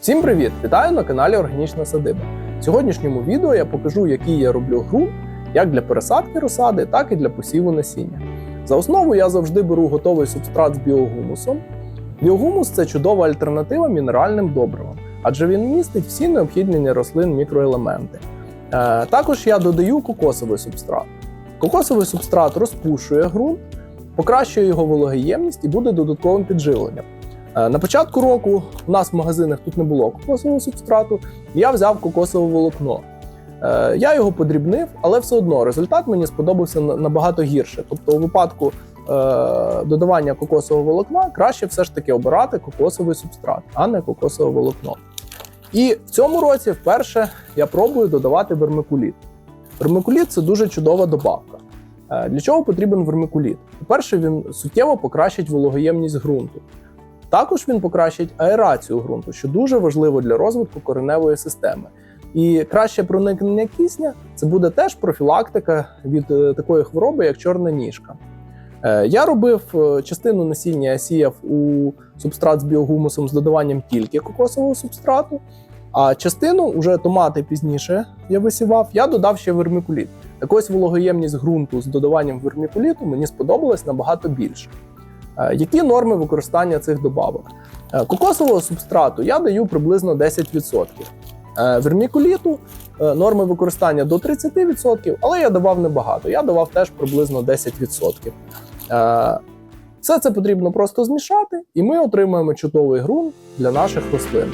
Всім привіт! Вітаю на каналі Органічна Садиба. В сьогоднішньому відео я покажу, який я роблю ґрунт як для пересадки розсади, так і для посіву насіння. За основу я завжди беру готовий субстрат з біогумусом. Біогумус це чудова альтернатива мінеральним добривам, адже він містить всі необхідні для рослин мікроелементи. Е, також я додаю кокосовий субстрат. Кокосовий субстрат розпушує ґрунт, покращує його вологоємність і буде додатковим підживленням. Е, На початку року у нас в магазинах тут не було кокосового субстрату. Я взяв кокосове волокно. Е, Я його подрібнив, але все одно результат мені сподобався набагато гірше. Тобто, у випадку е, додавання кокосового волокна краще все ж таки обирати кокосовий субстрат, а не кокосове волокно. І в цьому році вперше я пробую додавати вермикуліт. Вермикуліт це дуже чудова добавка. Для чого потрібен вермикуліт? По-перше, він суттєво покращить вологоємність ґрунту. Також він покращить аерацію ґрунту, що дуже важливо для розвитку кореневої системи. І краще проникнення кисня це буде теж профілактика від е, такої хвороби, як чорна ніжка. Е, Я робив е, частину насіння, сіяв у субстрат з біогумусом з додаванням тільки кокосового субстрату, а частину, уже томати пізніше я висівав, я додав ще вермікуліт. Так ось вологоємність ґрунту з додаванням вермікуліту мені сподобалось набагато більше. Е, Які норми використання цих добавок? Е, Кокосового субстрату я даю приблизно 10%. Е, Вермікуліту норми використання до 30%, але я давав небагато. Я давав теж приблизно 10%. Е, Все це потрібно просто змішати, і ми отримаємо чудовий ґрунт для наших рослин.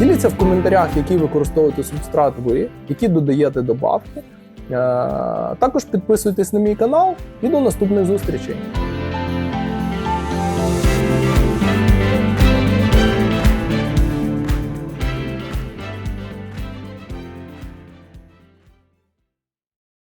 Діліться в коментарях, які використовуєте субстрат ви, які додаєте добавки. Е, Також підписуйтесь на мій канал і до наступних зустрічей.